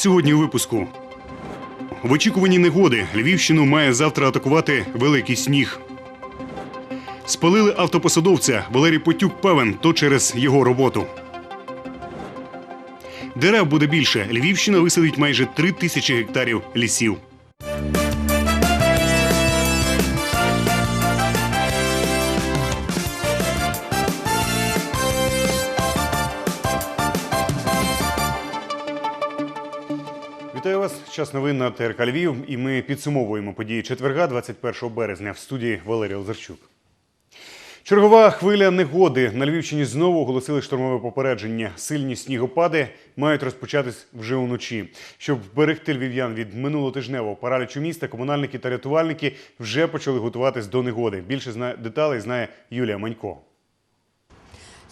Сьогодні у випуску. В очікуванні негоди Львівщину має завтра атакувати великий сніг. Спалили автопосадовця. Валерій Потюк певен, то через його роботу. Дерев буде більше. Львівщина висадить майже три тисячі гектарів лісів. Час новин на ТРК Львів. І ми підсумовуємо події четверга, 21 березня в студії Валерій Лазарчук. Чергова хвиля негоди на Львівщині знову оголосили штормове попередження. Сильні снігопади мають розпочатись вже уночі. Щоб вберегти львів'ян від минулотижневого паралічу міста, комунальники та рятувальники вже почали готуватись до негоди. Більше деталей знає Юлія Манько.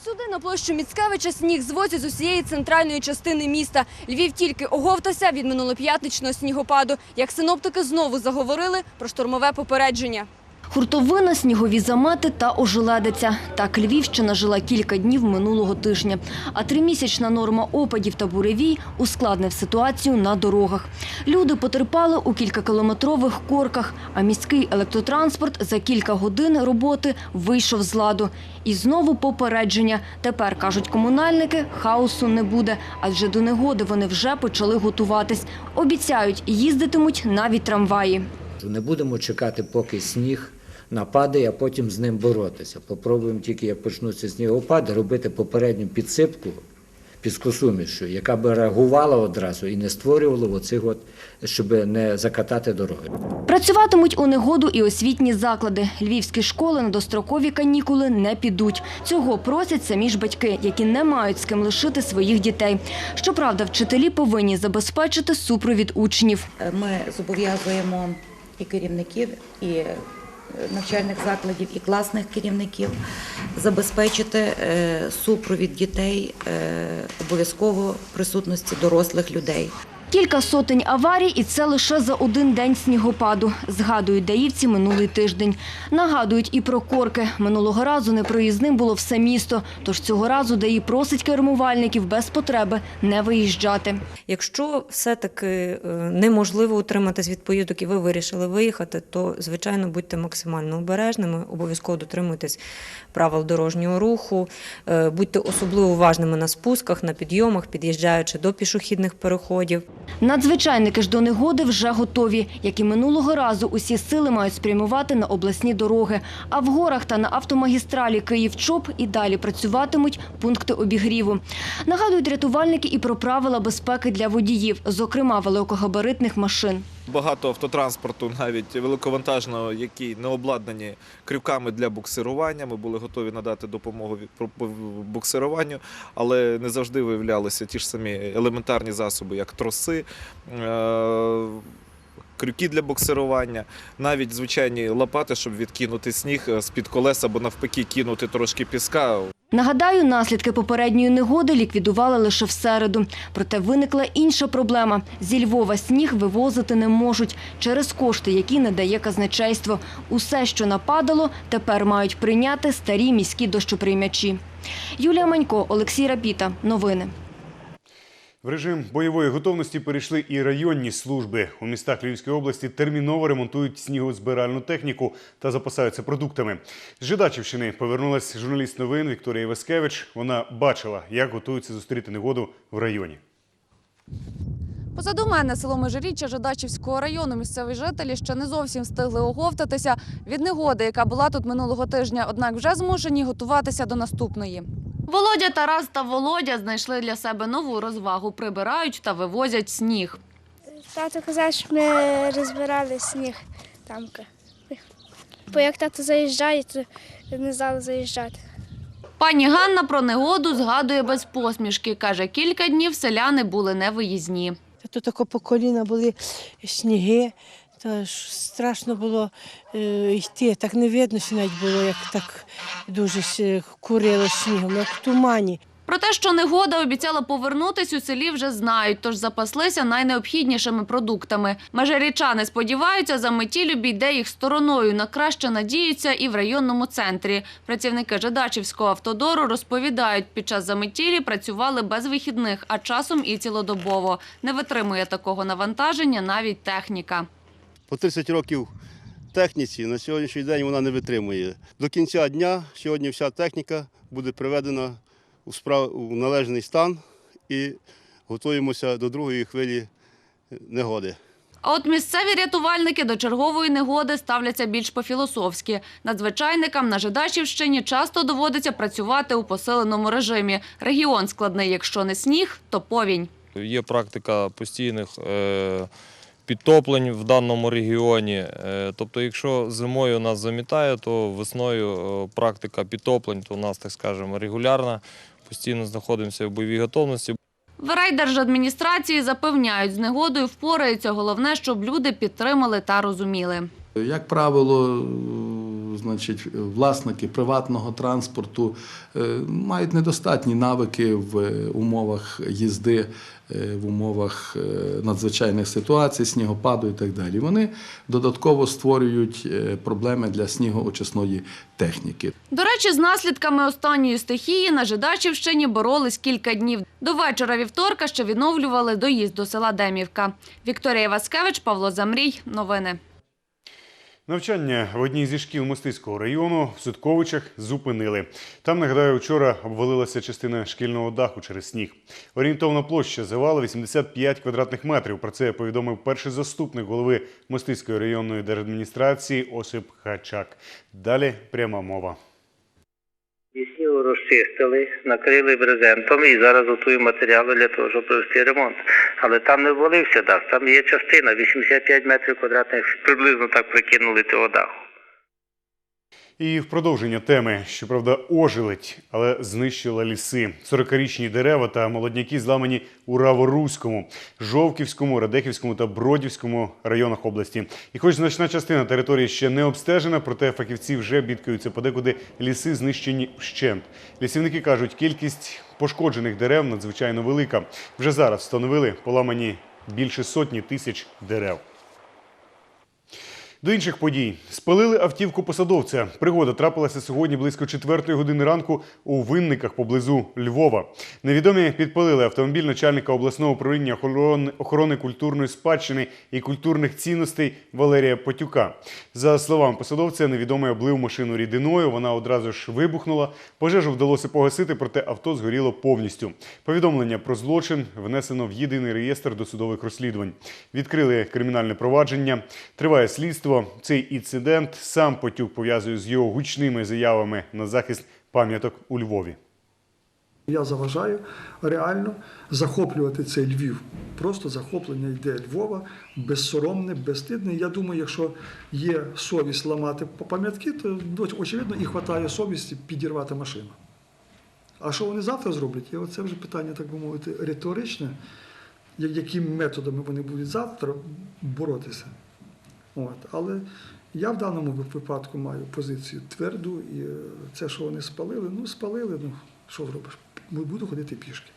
Сюди на площу Міцкевича сніг звозять з усієї центральної частини міста. Львів тільки оговтався від минулоп'ятничного снігопаду. Як синоптики знову заговорили про штормове попередження. Хуртовина, снігові замети та ожеледиця. Так Львівщина жила кілька днів минулого тижня. А тримісячна норма опадів та буревій ускладнив ситуацію на дорогах. Люди потерпали у кількакілометрових корках, а міський електротранспорт за кілька годин роботи вийшов з ладу. І знову попередження. Тепер, кажуть комунальники, хаосу не буде, адже до негоди вони вже почали готуватись. Обіцяють, їздитимуть навіть трамваї. Не будемо чекати, поки сніг нападе, а потім з ним боротися. Попробуємо тільки, як почнуться снігопади, робити попередню підсипку піскосумішу, яка би реагувала одразу і не створювала оцих от, щоб не закатати дороги. Працюватимуть у негоду і освітні заклади. Львівські школи на дострокові канікули не підуть. Цього просять самі ж батьки, які не мають з ким лишити своїх дітей. Щоправда, вчителі повинні забезпечити супровід учнів. Ми зобов'язуємо і керівників, і навчальних закладів, і класних керівників забезпечити е, супровід дітей е, обов'язково присутності дорослих людей. Кілька сотень аварій, і це лише за один день снігопаду. Згадують даївці минулий тиждень. Нагадують і про корки. Минулого разу непроїзним було все місто. Тож цього разу ДАІ просить кермувальників без потреби не виїжджати. Якщо все-таки е, неможливо утриматись від поїздок і ви вирішили виїхати, то звичайно будьте максимально обережними, обов'язково дотримуйтесь правил дорожнього руху, е, будьте особливо уважними на спусках, на підйомах, під'їжджаючи до пішохідних переходів. Надзвичайники ж до негоди вже готові. Як і минулого разу, усі сили мають спрямувати на обласні дороги. А в горах та на автомагістралі Київ-Чоп і далі працюватимуть пункти обігріву. Нагадують рятувальники і про правила безпеки для водіїв, зокрема великогабаритних машин. Багато автотранспорту, навіть великовантажного, які не обладнані крюками для буксирування. Ми були готові надати допомогу буксируванню, але не завжди виявлялися ті ж самі елементарні засоби, як троси. е, Крюки для буксирування, навіть звичайні лопати, щоб відкинути сніг е, з-під колеса або навпаки кинути трошки піска. Нагадаю, наслідки попередньої негоди ліквідували лише в середу. Проте виникла інша проблема. Зі Львова сніг вивозити не можуть через кошти, які не дає казначейство. Усе, що нападало, тепер мають прийняти старі міські дощоприймачі. Юлія Манько, Олексій Рапіта. Новини. В режим бойової готовності перейшли і районні служби. У містах Львівської області терміново ремонтують снігозбиральну техніку та запасаються продуктами. З Жидачівщини повернулась журналіст новин Вікторія Васкевич. Вона бачила, як готуються зустріти негоду в районі. Позаду мене село Межиріччя Жидачівського району. Місцеві жителі ще не зовсім встигли оговтатися від негоди, яка була тут минулого тижня. Однак вже змушені готуватися до наступної. Володя, Тарас та Володя знайшли для себе нову розвагу, прибирають та вивозять сніг. Тато казав, що ми розбирали сніг тамка. Бо як тато заїжджає, то не знали заїжджати. Пані Ганна про негоду згадує без посмішки. Каже, кілька днів селяни були невиїзні. Тут тако по коліна були сніги, то ж страшно було е, йти. Так не видно, що навіть було, як так дуже с- курило снігом, як в тумані. Про те, що негода обіцяла повернутись у селі, вже знають, тож запаслися найнеобхіднішими продуктами. Межирічани сподіваються, за метіль обійде їх стороною. На краще надіються і в районному центрі. Працівники Жидачівського автодору розповідають, під час заметілі працювали без вихідних, а часом і цілодобово. Не витримує такого навантаження навіть техніка. По 30 років техніці на сьогоднішній день вона не витримує. До кінця дня сьогодні вся техніка буде приведена у, справ... у належний стан і готуємося до другої хвилі негоди. А от місцеві рятувальники до чергової негоди ставляться більш по-філософськи. Надзвичайникам на Жидачівщині часто доводиться працювати у посиленому режимі. Регіон складний, якщо не сніг, то повінь. Є практика постійних е, підтоплень в даному регіоні. Е, Тобто, якщо зимою нас замітає, то весною е, практика підтоплень, то у нас, так скажемо, регулярна. Постійно знаходимося в бойовій готовності. В райдержадміністрації запевняють, з негодою впораються. Головне, щоб люди підтримали та розуміли. Як правило, значить, власники приватного транспорту е, мають недостатні навики в е, умовах їзди, е, в умовах е, надзвичайних ситуацій, снігопаду і так далі. Вони додатково створюють е, проблеми для снігоочисної техніки. До речі, з наслідками останньої стихії на Жидачівщині боролись кілька днів. До вечора вівторка ще відновлювали доїзд до села Демівка. Вікторія Васкевич, Павло Замрій. Новини. Навчання в одній зі шкіл Мостиського району в Судковичах зупинили. Там, нагадаю, вчора обвалилася частина шкільного даху через сніг. Орієнтовна площа завала 85 квадратних метрів. Про це повідомив перший заступник голови Мостиської районної держадміністрації Осип Хачак. Далі пряма мова. Розчистили, накрили брезентом і зараз готуємо матеріали для того, щоб провести ремонт. Але там не ввалився дах, там є частина, 85 метрів квадратних, приблизно так прикинули того даху. І в продовження теми, щоправда, ожеледь, але знищила ліси. 40-річні дерева та молодняки зламані у Раворуському, Жовківському, Радехівському та Бродівському районах області. І хоч значна частина території ще не обстежена, проте фахівці вже бідкаються подекуди ліси знищені вщент. Лісівники кажуть, кількість пошкоджених дерев надзвичайно велика. Вже зараз встановили поламані більше сотні тисяч дерев. До інших подій спалили автівку посадовця. Пригода трапилася сьогодні близько 4 години ранку у винниках поблизу Львова. Невідомі підпалили автомобіль начальника обласного управління охорони, культурної спадщини і культурних цінностей Валерія Потюка. За словами посадовця, невідомий облив машину рідиною. Вона одразу ж вибухнула. Пожежу вдалося погасити, проте авто згоріло повністю. Повідомлення про злочин внесено в єдиний реєстр досудових розслідувань. Відкрили кримінальне провадження. Триває слідство. Цей інцидент сам Потюк пов'язує з його гучними заявами на захист пам'яток у Львові. Я заважаю реально захоплювати цей Львів. Просто захоплення йде Львова, безсоромне, безстидне. Я думаю, якщо є совість ламати пам'ятки, то очевидно і вистачає совісті підірвати машину. А що вони завтра зроблять? І оце вже питання, так би мовити, риторичне, якими методами вони будуть завтра боротися. От. Але я в даному випадку маю позицію тверду, і е, це, що вони спалили, ну спалили, ну що робиш, Буду ходити пішки.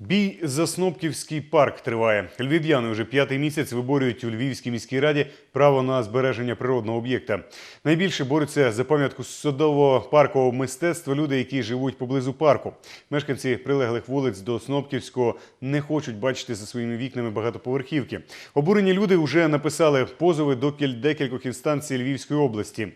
Бій за Снопківський парк триває. Львів'яни вже п'ятий місяць виборюють у Львівській міській раді право на збереження природного об'єкта. Найбільше борються за пам'ятку садово-паркового мистецтва люди, які живуть поблизу парку. Мешканці прилеглих вулиць до Снопківського не хочуть бачити за своїми вікнами багатоповерхівки. Обурені люди вже написали позови до кіль- декількох інстанцій Львівської області.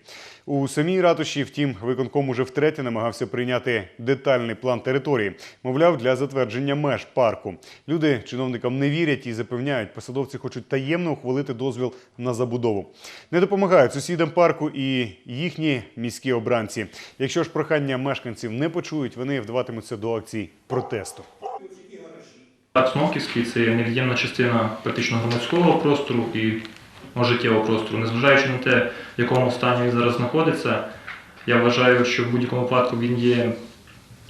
У самій ратуші, втім, виконком уже втретє намагався прийняти детальний план території, мовляв, для затвердження меж парку. Люди чиновникам не вірять і запевняють, посадовці хочуть таємно ухвалити дозвіл на забудову. Не допомагають сусідам парку і їхні міські обранці. Якщо ж прохання мешканців не почують, вони вдаватимуться до акцій протесту. Парк Снопківський це невід'ємна частина практично громадського простору і життєвого простору. Незважаючи на те, в якому стані він зараз знаходиться, я вважаю, що в будь-якому випадку він є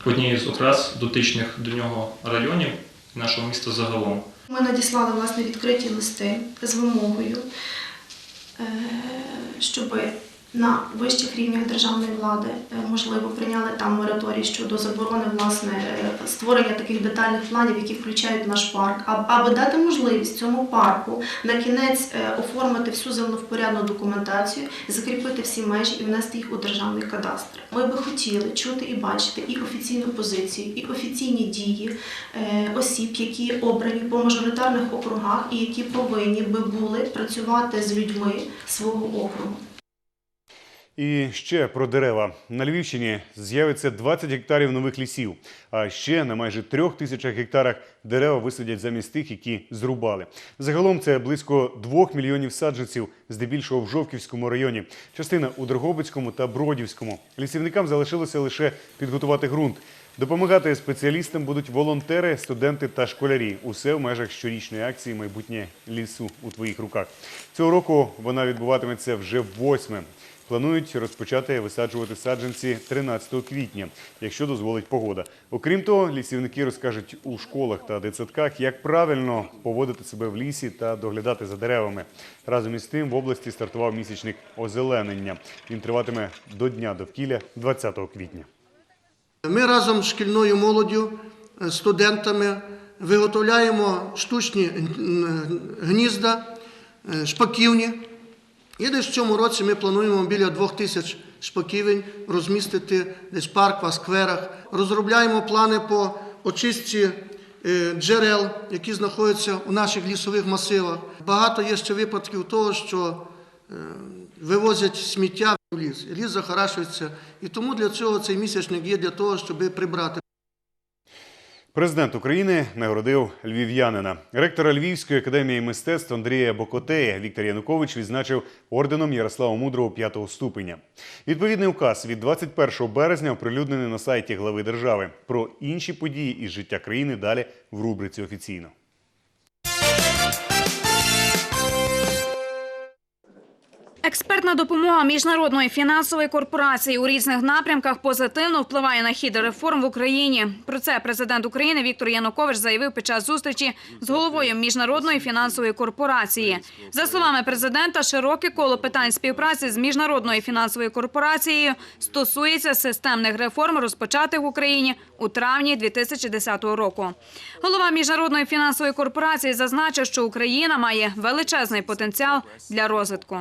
однією з окрас дотичних до нього районів нашого міста загалом. Ми надіслали власне відкриті листи з вимогою, е, щоб на вищих рівнях державної влади, е, можливо, прийняли там мораторій щодо заборони власне е, створення таких детальних планів, які включають наш парк, аби дати можливість цьому парку на кінець е, оформити всю землевпорядну документацію, закріпити всі межі і внести їх у державний кадастр. Ми би хотіли чути і бачити і офіційну позицію, і офіційні дії осіб, які обрані по мажоритарних округах і які повинні би були працювати з людьми свого округу. І ще про дерева. На Львівщині з'явиться 20 гектарів нових лісів. А ще на майже трьох тисячах гектарах дерева висадять замість тих, які зрубали. Загалом це близько двох мільйонів саджанців, здебільшого в Жовківському районі. Частина у Дрогобицькому та Бродівському. Лісівникам залишилося лише підготувати ґрунт. Допомагати спеціалістам будуть волонтери, студенти та школярі. Усе в межах щорічної акції Майбутнє лісу у твоїх руках. Цього року вона відбуватиметься вже восьме. Планують розпочати висаджувати саджанці 13 квітня, якщо дозволить погода. Окрім того, лісівники розкажуть у школах та дитсадках, як правильно поводити себе в лісі та доглядати за деревами. Разом із тим в області стартував місячник озеленення. Він триватиме до Дня довкілля 20 квітня. Ми разом з шкільною молоддю, е, студентами виготовляємо штучні гнізда, е, шпаківні. І десь в цьому році ми плануємо біля двох тисяч шпаківень розмістити десь в парках, скверах. Розробляємо плани по очистці е, джерел, які знаходяться у наших лісових масивах. Багато є ще випадків того, що е, вивозять сміття в ліс. Ліс захарашується. І тому для цього цей місячник є для того, щоб прибрати. Президент України нагородив львів'янина. Ректора Львівської академії мистецтв Андрія Бокотея Віктор Янукович відзначив орденом Ярослава Мудрого п'ятого ступеня. Відповідний указ від 21 березня оприлюднений на сайті глави держави. Про інші події із життя країни далі в рубриці офіційно. Експертна допомога міжнародної фінансової корпорації у різних напрямках позитивно впливає на хід реформ в Україні. Про це президент України Віктор Янукович заявив під час зустрічі з головою міжнародної фінансової корпорації. За словами президента, широке коло питань співпраці з міжнародною фінансовою корпорацією стосується системних реформ, розпочатих в Україні у травні 2010 року. Голова міжнародної фінансової корпорації зазначив, що Україна має величезний потенціал для розвитку.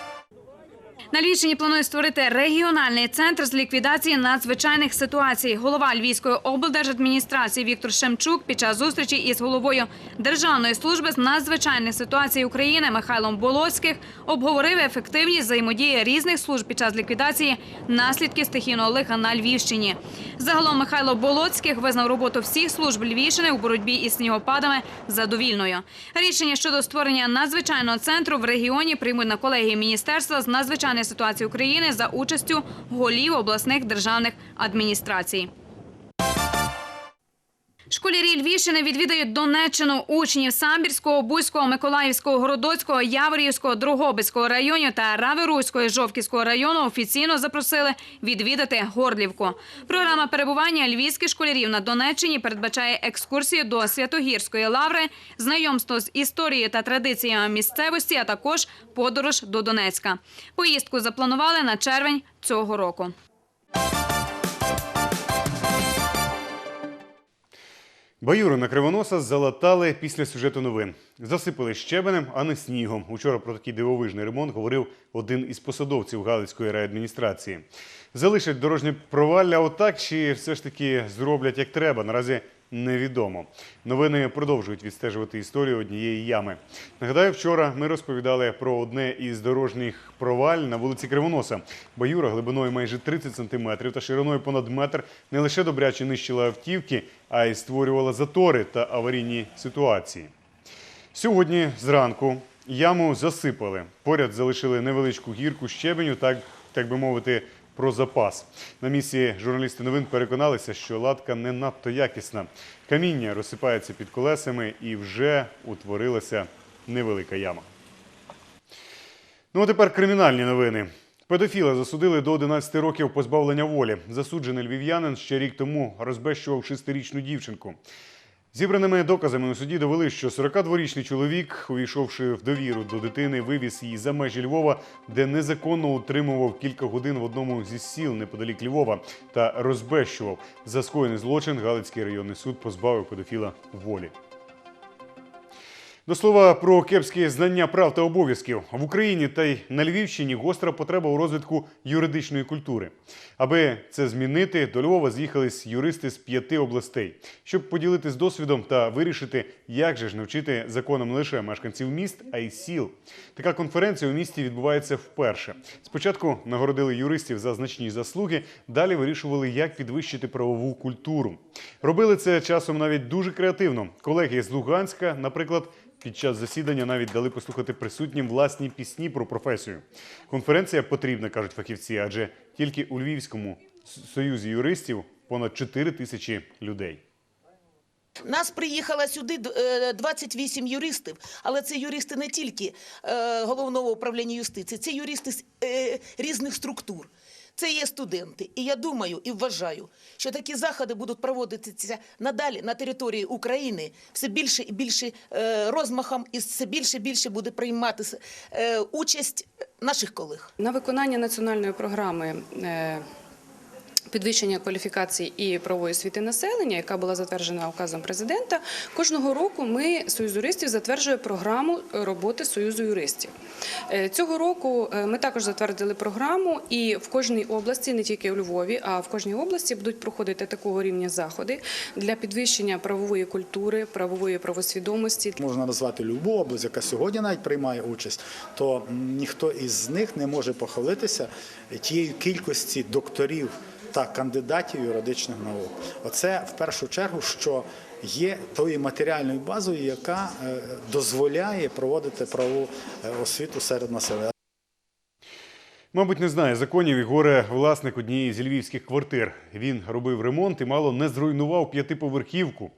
На Львівщині планує створити регіональний центр з ліквідації надзвичайних ситуацій. Голова Львівської облдержадміністрації Віктор Шемчук під час зустрічі із головою Державної служби з надзвичайних ситуацій України Михайлом Болоцьких обговорив ефективність взаємодії різних служб під час ліквідації наслідків стихійного лиха на Львівщині. Загалом Михайло Болоцьких визнав роботу всіх служб Львівщини у боротьбі із снігопадами задовільною. Рішення щодо створення надзвичайного центру в регіоні приймуть на колегії міністерства з надзвичайної ситуації України за участю голів обласних державних адміністрацій. Школярі Львівщини відвідають Донеччину учнів Самбірського, Бузького, Миколаївського, Городоцького, Яворівського, Другобицького районів та Раверуйського і Жовківського району офіційно запросили відвідати Горлівку. Програма перебування львівських школярів на Донеччині передбачає екскурсію до Святогірської лаври, знайомство з історією та традиціями місцевості, а також подорож до Донецька. Поїздку запланували на червень цього року. Баюри на кривоноса залатали після сюжету новин. Засипали щебенем, а не снігом. Учора про такий дивовижний ремонт говорив один із посадовців Галицької райадміністрації. Залишать дорожнє провалля отак, чи все ж таки зроблять як треба. Наразі невідомо. Новини продовжують відстежувати історію однієї ями. Нагадаю, вчора ми розповідали про одне із дорожніх проваль на вулиці Кривоноса. Баюра глибиною майже 30 сантиметрів та шириною понад метр не лише добряче нищила автівки, а й створювала затори та аварійні ситуації. Сьогодні зранку яму засипали. Поряд залишили невеличку гірку щебеню, так, так би мовити, про запас. На місці журналісти новин переконалися, що латка не надто якісна. Каміння розсипається під колесами і вже утворилася невелика яма. Ну а тепер кримінальні новини. Педофіла засудили до 11 років позбавлення волі. Засуджений львів'янин ще рік тому розбещував шестирічну дівчинку. Зібраними доказами у суді довели, що 42-річний чоловік, увійшовши в довіру до дитини, вивіз її за межі Львова, де незаконно утримував кілька годин в одному зі сіл неподалік Львова та розбещував. За скоєний злочин Галицький районний суд позбавив педофіла волі. До слова про кепські знання прав та обов'язків в Україні та й на Львівщині гостра потреба у розвитку юридичної культури. Аби це змінити, до Львова з'їхались юристи з п'яти областей, щоб поділитись досвідом та вирішити, як же ж навчити законам не лише мешканців міст, а й сіл. Така конференція у місті відбувається вперше. Спочатку нагородили юристів за значні заслуги, далі вирішували, як підвищити правову культуру. Робили це часом навіть дуже креативно. Колеги з Луганська, наприклад, під час засідання навіть дали послухати присутнім власні пісні про професію. Конференція потрібна, кажуть фахівці, адже тільки у Львівському союзі юристів понад 4 тисячі людей. Нас приїхало сюди е, 28 юристів, але це юристи не тільки е, головного управління юстиції, це юристи з е, різних структур. Це є студенти. І я думаю і вважаю, що такі заходи будуть проводитися надалі на території України все більше і більше е, розмахом, і все більше і більше буде приймати е, участь наших колег. На виконання національної програми е, підвищення кваліфікації і правової освіти населення, яка була затверджена указом президента, кожного року ми Союз юристів затверджує програму роботи Союзу юристів. Е, Цього року е, ми також затвердили програму, і в кожній області, не тільки у Львові, а в кожній області будуть проходити такого рівня заходи для підвищення правової культури, правової правосвідомості. Можна назвати любу область, яка сьогодні навіть приймає участь, то ніхто із них не може похвалитися тією кількості докторів та кандидатів юридичних наук. Оце в першу чергу, що є тою матеріальною базою, яка е, дозволяє проводити правову е, освіту серед населення. Мабуть, не знає законів і горе власник однієї з львівських квартир. Він робив ремонт і мало не зруйнував п'ятиповерхівку.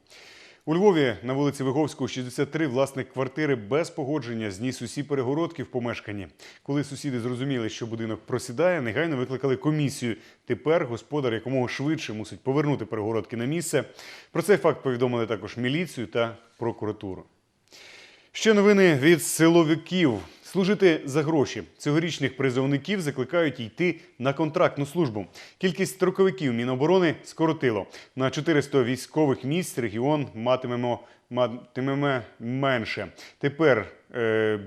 У Львові на вулиці Виговського, 63, власник квартири без погодження зніс усі перегородки в помешканні. Коли сусіди зрозуміли, що будинок просідає, негайно викликали комісію. Тепер господар якомога швидше мусить повернути перегородки на місце. Про цей факт повідомили також міліцію та прокуратуру. Ще новини від силовиків. Служити за гроші. Цьогорічних призовників закликають йти на контрактну службу. Кількість строковиків Міноборони скоротило. На 400 військових місць регіон матимемо, матимемо менше. Тепер е,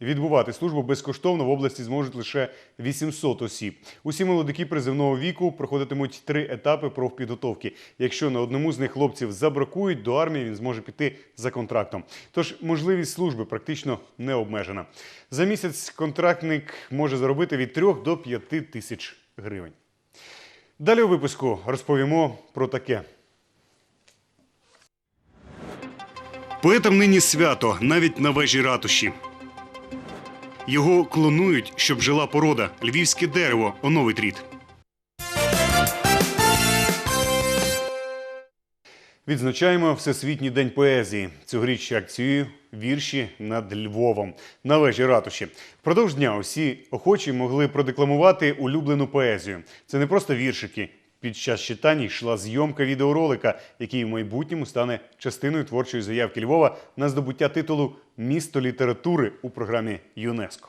відбувати службу безкоштовно в області зможуть лише 800 осіб. Усі молодики призивного віку проходитимуть три етапи профпідготовки. Якщо на одному з них хлопців забракують, до армії він зможе піти за контрактом. Тож можливість служби практично не обмежена. За місяць контрактник може заробити від 3 до 5 тисяч гривень. Далі у випуску розповімо про таке. Поетам нині свято навіть на вежі ратуші. Його клонують, щоб жила порода. Львівське дерево, оновить рід. Відзначаємо Всесвітній день поезії. Цьогоріч акцією вірші над Львовом на вежі ратуші. Впродовж дня усі охочі могли продекламувати улюблену поезію. Це не просто віршики. Під час читання йшла зйомка відеоролика, який в майбутньому стане частиною творчої заявки Львова на здобуття титулу Місто літератури у програмі ЮНЕСКО.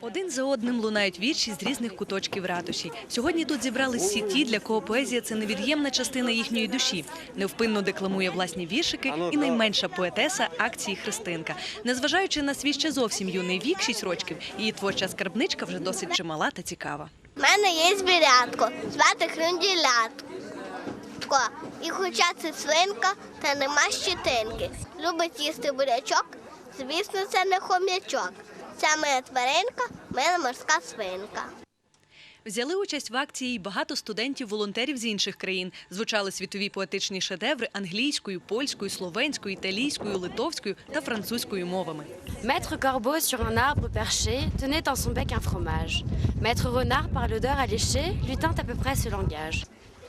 Один за одним лунають вірші з різних куточків ратуші. Сьогодні тут зібрались всі ті, для кого поезія це невід'ємна частина їхньої душі. Невпинно декламує власні віршики і найменша поетеса акції Христинка. Незважаючи на свій ще зовсім юний вік, 6 років, її творча скарбничка вже досить чимала та цікава. У мене є звірятко, звати хрунділятко. І хоча це свинка, та нема щетинки. Любить їсти бурячок, звісно, це не хом'ячок. Це моя тваринка, моя морська свинка. Взяли участь в акції й багато студентів-волонтерів з інших країн. Звучали світові поетичні шедеври англійською, польською, словенською, італійською, литовською та французькою мовами. Maître Corbeau sur un arbre perché tenait dans son bec un fromage. Maître Renard, par l'odeur alléchée, lui tint à peu près ce langage.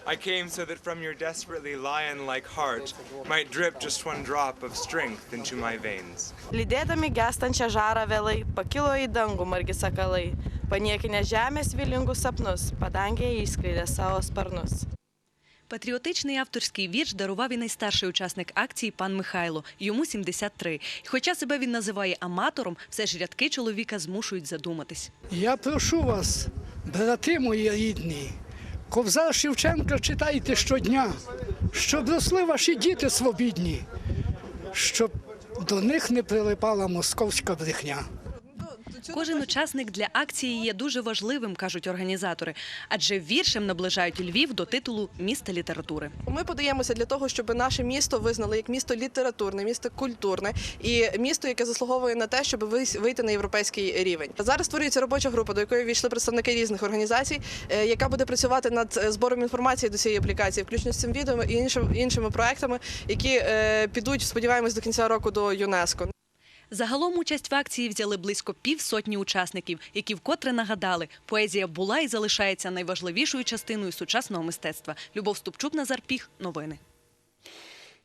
I came so that from your desperately lion-like heart might drip just one drop of strength into my veins. Lydėdami gestančią žarą vėlai, pakilo į dangų margi sakalai, paniekinę žemės vilingus sapnus, padangėje išskleidė savo sparnus. Патріотичний авторський вірш дарував і найстарший учасник акції пан Михайло. Йому 73. І хоча себе він називає аматором, все ж рядки чоловіка змушують задуматись. Я прошу вас, брати мої рідні, ковзар Шевченка читайте щодня, щоб росли ваші діти свобідні, щоб до них не прилипала московська брехня. Кожен учасник для акції є дуже важливим, кажуть організатори, адже віршем наближають Львів до титулу міста літератури. Ми подаємося для того, щоб наше місто визнали як місто літературне, місто культурне і місто, яке заслуговує на те, щоб вийти на європейський рівень. Зараз створюється робоча група, до якої війшли представники різних організацій, е, яка буде працювати над е, збором інформації до цієї аплікації, включно з цим відео і іншим- іншими проектами, які е, підуть, сподіваємось, до кінця року до ЮНЕСКО. Загалом участь в акції взяли близько півсотні учасників, які вкотре нагадали, поезія була і залишається найважливішою частиною сучасного мистецтва. Любов Ступчук, Назар Піх. Новини.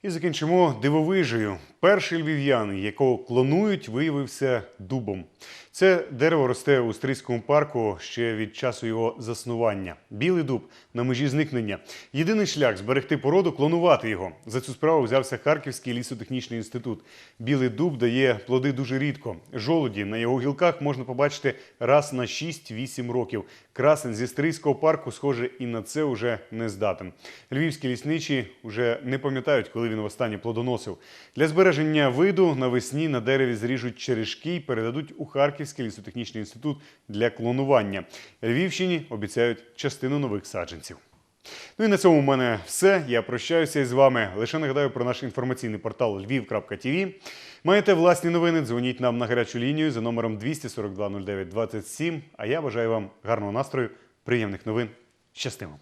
І закінчимо дивовижею. Перший львів'ян, якого клонують, виявився дубом. Це дерево росте у Стрийському парку ще від часу його заснування. Білий дуб на межі зникнення. Єдиний шлях зберегти породу клонувати його. За цю справу взявся Харківський лісотехнічний інститут. Білий дуб дає плоди дуже рідко. Жолуді на його гілках можна побачити раз на 6-8 років. Красень зі Стрийського парку, схоже, і на це уже не здатен. Львівські лісничі вже не пам'ятають, коли він востаннє плодоносив. Для збереження виду навесні на дереві зріжуть черешки і передадуть у Харківський лісотехнічний інститут для клонування. Львівщині обіцяють частину нових саджанців. Ну і на цьому в мене все. Я прощаюся із вами. Лише нагадаю про наш інформаційний портал lviv.tv. Маєте власні новини? Дзвоніть нам на гарячу лінію за номером 242 09 27. А я бажаю вам гарного настрою, приємних новин. Щастимо!